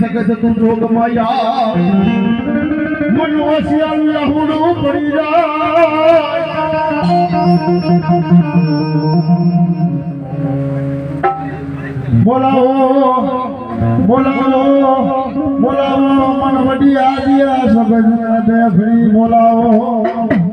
સગત આવ તું રોગ માયા મન વસિયા લહુડું પડી જાય બોલાવો બોલાવો બોલાવો મન વડી આદિયા સગત બે ફરી બોલાવો.